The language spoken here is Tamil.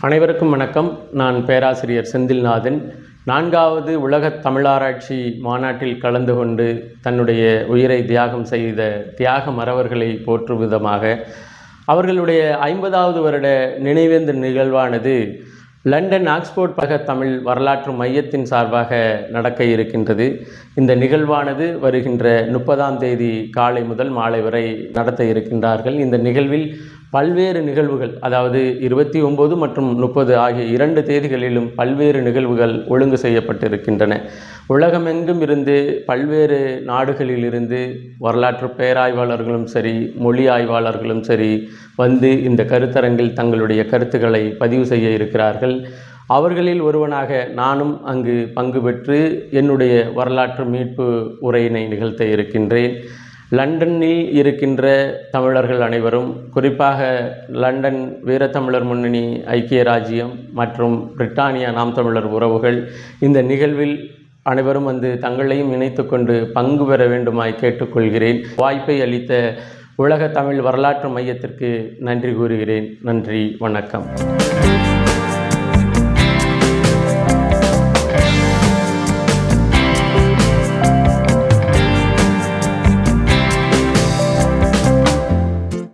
அனைவருக்கும் வணக்கம். நான் பேராசிரியர் செந்தில்நாதன். நான்காவது உலகத் தமிழாராய்ச்சி மாநாட்டில் கலந்து கொண்டு தன்னுடைய உயிரை தியாகம் செய்த தியாக மறவர்களை போற்றும் விதமாக அவர்களுடைய ஐம்பதாவது வருட நினைவேந்த நிகழ்வானது லண்டன் ஆக்ஸ்போர்ட் பக தமிழ் வரலாற்று மையத்தின் சார்பாக நடக்க இருக்கின்றது. இந்த நிகழ்வானது வருகின்ற முப்பதாம் தேதி காலை முதல் மாலை வரை நடத்த இருக்கின்றார்கள். இந்த நிகழ்வில் பல்வேறு நிகழ்வுகள் அதாவது இருபத்தி ஒம்பது மற்றும் முப்பது ஆகிய இரண்டு தேதிகளிலும் பல்வேறு நிகழ்வுகள் ஒழுங்கு செய்யப்பட்டிருக்கின்றன. உலகமெங்கும் இருந்து பல்வேறு நாடுகளில் இருந்து வரலாற்று பேராய்வாளர்களும் சரி மொழி ஆய்வாளர்களும் சரி வந்து இந்த கருத்தரங்கில் தங்களுடைய கருத்துக்களை பதிவு செய்ய இருக்கிறார்கள். அவர்களில் ஒருவனாக நானும் அங்கு பங்கு பெற்று என்னுடைய வரலாற்று மீட்பு உரையினை நிகழ்த்த இருக்கின்றேன். லண்டனில் இருக்கின்ற தமிழர்கள் அனைவரும் குறிப்பாக லண்டன் வீரத்தமிழர் முன்னணி ஐக்கிய ராஜ்யம் மற்றும் பிரிட்டானியா நாம் தமிழர் உறவுகள் இந்த நிகழ்வில் அனைவரும் வந்து தங்களையும் இணைத்து கொண்டு பங்கு பெற வேண்டுமாய் கேட்டுக்கொள்கிறேன். வாய்ப்பை அளித்த உலக தமிழ் வரலாற்று மையத்திற்கு நன்றி கூறுகிறேன். நன்றி வணக்கம்.